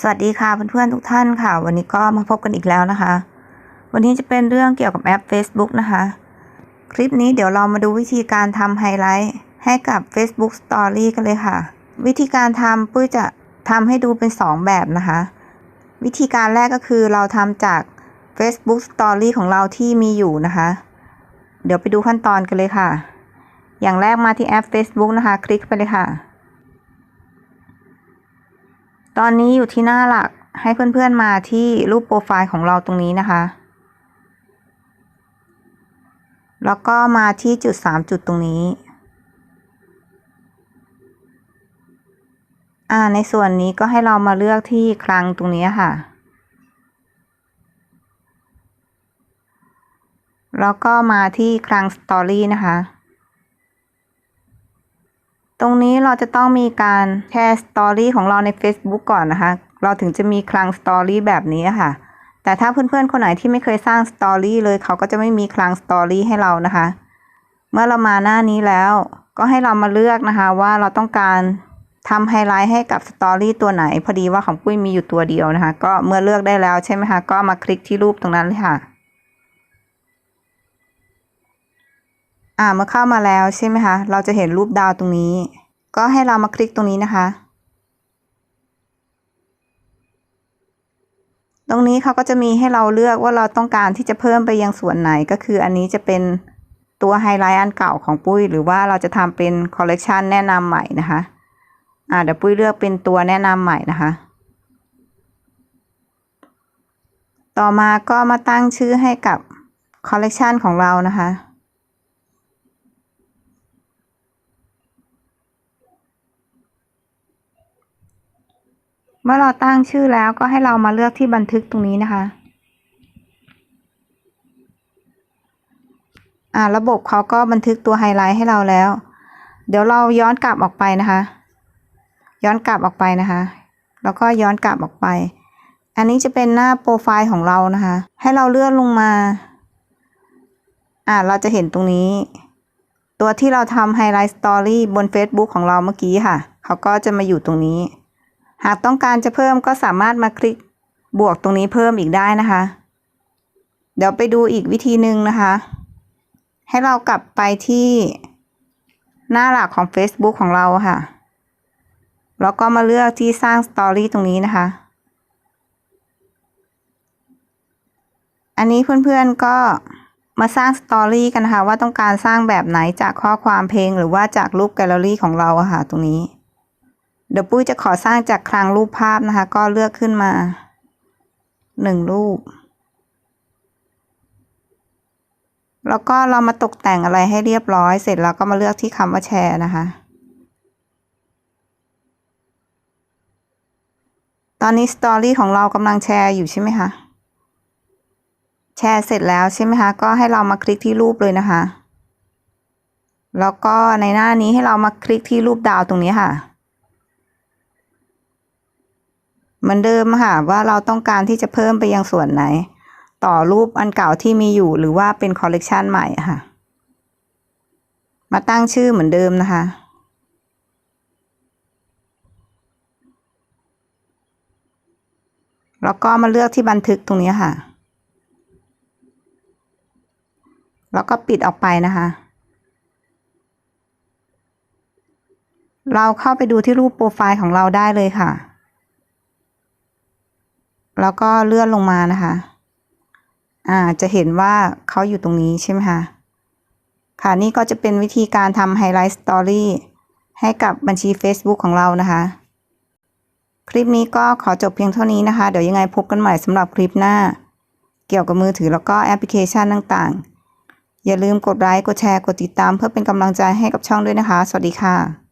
สวัสดีค่ะเพื่อนๆทุกท่านค่ะ วันนี้ก็มาพบกันอีกแล้วนะคะ วันนี้จะเป็นเรื่องเกี่ยวกับแอป Facebook นะคะ คลิปนี้เดี๋ยวเรามาดูวิธีการทำไฮไลท์ให้กับ Facebook Story กันเลยค่ะ วิธีการทำปุ้ยจะทำให้ดูเป็น 2 แบบนะคะ วิธีการแรกก็คือเราทำจาก Facebook Story ของเราที่มีอยู่นะคะ เดี๋ยวไปดูขั้นตอนกันเลยค่ะ อย่างแรกมาที่แอป Facebook นะคะ คลิกไปเลยค่ะ ตอนนี้อยู่ที่หน้าหลักให้เพื่อนๆมาที่รูปโปรไฟล์ของเราตรงนี้นะคะ แล้วก็มาที่จุดสามจุดตรงนี้ อ่า ในส่วนนี้ก็ให้เรามาเลือกที่คลังตรงนี้ค่ะ แล้วก็มาที่คลังสตอรี่นะคะ ตรงนี้เราจะต้องมีการแชร์สตอรี่ของเราใน Facebook ก่อนนะคะ เราถึงจะมีคลังสตอรี่แบบนี้ค่ะ แต่ถ้าเพื่อนๆ คนไหนที่ไม่เคยสร้างสตอรี่เลยเขาก็จะไม่มีคลังสตอรี่ให้เรานะคะ เมื่อเรามาหน้านี้แล้วก็ให้เรามาเลือกนะคะว่าเราต้องการทำไฮไลท์ให้กับสตอรี่ตัวไหน พอดีว่าของปุ้ยมีอยู่ตัวเดียวนะคะ ก็เมื่อเลือกได้แล้วใช่ไหมคะ ก็มาคลิกที่รูปตรงนั้นเลยค่ะ อ่าเมื่อเข้ามาแล้วใช่ไหมคะ เราจะเห็นรูปดาวตรงนี้ ก็ให้เรามาคลิกตรงนี้นะคะ ตรงนี้เขาก็จะมีให้เราเลือกว่าเราต้องการที่จะเพิ่มไปยังส่วนไหนก็คืออันนี้จะเป็นตัวไฮไลท์อันเก่าของปุ้ย หรือว่าเราจะทำเป็นคอลเลกชันแนะนำใหม่นะคะ อ่าเดี๋ยวปุ้ยเลือกเป็นตัวแนะนำใหม่นะคะต่อมาก็มาตั้งชื่อให้กับคอลเลกชันของเรานะคะ เมื่อเราตั้งชื่อแล้วก็ให้เรามาเลือกที่บันทึกตรงนี้นะคะ อ่า ระบบเขาก็บันทึกตัวไฮไลท์ให้เราแล้ว เดี๋ยวเราย้อนกลับออกไปนะคะ ย้อนกลับออกไปนะคะ แล้วก็ย้อนกลับออกไป อันนี้จะเป็นหน้าโปรไฟล์ของเรานะคะ ให้เราเลื่อนลงมา อ่า เราจะเห็นตรงนี้ ตัวที่เราทำไฮไลท์สตอรี่บน Facebook ของเราเมื่อกี้ค่ะ เขาก็จะมาอยู่ตรงนี้ หากต้องการจะเพิ่มก็สามารถมาคลิกบวกตรงนี้เพิ่มอีกได้นะคะ เดี๋ยวไปดูอีกวิธีหนึ่งนะคะ ให้เรากลับไปที่หน้าหลักของ Facebook ของเราค่ะ แล้วก็มาเลือกที่สร้างสตอรี่ตรงนี้นะคะ อันนี้เพื่อนๆก็มาสร้างสตอรี่กันนะคะว่าต้องการสร้างแบบไหนจากข้อความเพลงหรือว่าจากรูปแกลเลอรี่ของเราอะค่ะตรงนี้ เดี๋ยวปุ้ยจะขอสร้างจากคลังรูปภาพนะคะ ก็เลือกขึ้นมาหนึ่งรูป แล้วก็เรามาตกแต่งอะไรให้เรียบร้อย เสร็จแล้วก็มาเลือกที่คำว่าแชร์นะคะ ตอนนี้สตอรี่ของเรากำลังแชร์อยู่ใช่ไหมคะ แชร์เสร็จแล้วใช่ไหมคะ ก็ให้เรามาคลิกที่รูปเลยนะคะ แล้วก็ในหน้านี้ให้เรามาคลิกที่รูปดาวตรงนี้ค่ะ เหมือนเดิมค่ะว่าเราต้องการที่จะเพิ่มไปยังส่วนไหน ต่อรูปอันเก่าที่มีอยู่หรือว่าเป็นคอลเลกชันใหม่ค่ะ มาตั้งชื่อเหมือนเดิมนะคะแล้วก็มาเลือกที่บันทึกตรงนี้ค่ะ แล้วก็ปิดออกไปนะคะ เราเข้าไปดูที่รูปโปรไฟล์ของเราได้เลยค่ะ แล้วก็เลื่อนลงมานะคะ อ่า จะเห็นว่าเขาอยู่ตรงนี้ใช่ไหมคะ ค่ะ นี่ก็จะเป็นวิธีการทำไฮไลท์สตอรี่ให้กับบัญชี Facebook ของเรานะคะ คลิปนี้ก็ขอจบเพียงเท่านี้นะคะ เดี๋ยวยังไงพบกันใหม่สำหรับคลิปหน้า เกี่ยวกับมือถือแล้วก็แอปพลิเคชันต่างๆ อย่าลืมกดไลค์ กดแชร์ กดติดตามเพื่อเป็นกำลังใจให้กับช่องด้วยนะคะ สวัสดีค่ะ